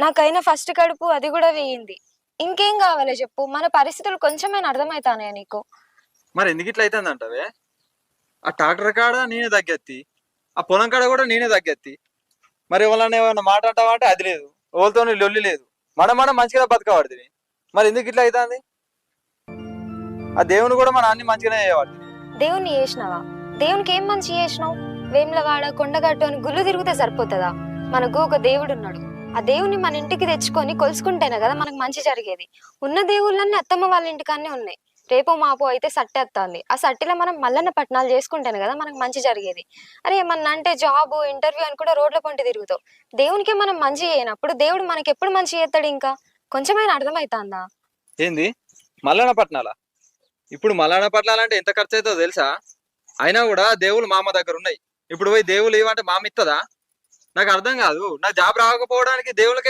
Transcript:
నాకైనా ఫస్ట్ కడుపు అది కూడా వేయింది. ఇంకేం కావాలి చెప్పు. మన పరిస్థితులు కొంచెమైనా అర్థమవుతానే నీకు? మరి ఎందుకు ఇట్లా అవుతుంది అంటవే? ఆ ట్రాక్టర్ కాడ నేనే తగ్గెత్తి ఆ పొలం కాడ కూడా నేనే తగ్గెత్తి మరి ఎవరన్నా ఏమన్నా మాట అంటావా అంటే అది లేదు. ఎవరితో లొల్లి లేదు. మనం మనం మంచిగా బతకబడుతుంది మరి ఎందుకు ఇట్లా అవుతుంది ఆ దేవుని కూడా మన అన్ని మంచిగానే చేయబడుతుంది దేవుణ్ణి చేసినావా? దేవునికి ఏం మంచి చేసినావు? వేములవాడ కొండగట్టు అని గుళ్ళు తిరిగితే సరిపోతుందా? మనకు ఒక దేవుడు ఉన్నాడు ఆ దేవుని మన ఇంటికి తెచ్చుకొని కొలుసుకుంటేనే కదా మనకు మంచి జరిగేది. ఉన్న దేవుళ్ళన్నీ అత్తమ్మ వాళ్ళ ఇంటికాన్నే ఉన్నాయి. రేపు మాపు అయితే సట్టేస్తుంది ఆ సట్టిలో మనం మల్లన్న పట్టణాలు చేసుకుంటేనే కదా మనకు మంచి జరిగేది. అరే ఏమన్నా అంటే జాబ్ ఇంటర్వ్యూ అని కూడా రోడ్ల పొంటి తిరుగుతావు. దేవునికి మనం మంచి చేయనప్పుడు దేవుడు మనకి ఎప్పుడు మంచి చేస్తాడు ఇంకా? కొంచెమైనా అర్థమవుతుందా ఏంది? మల్లన పట్నాల? ఇప్పుడు మల్లన పట్నాలంటే ఎంత ఖర్చు అవుతుందో తెలుసా? అయినా కూడా దేవుళ్ళు మామ దగ్గర ఉన్నాయి. ఇప్పుడు పోయి దేవుళ్ళు ఇవ్వంటే మామ ఇస్తుందా నాకు అర్థం కాదు. నా జాబ్ రాకపోవడానికి దేవుళ్ళకి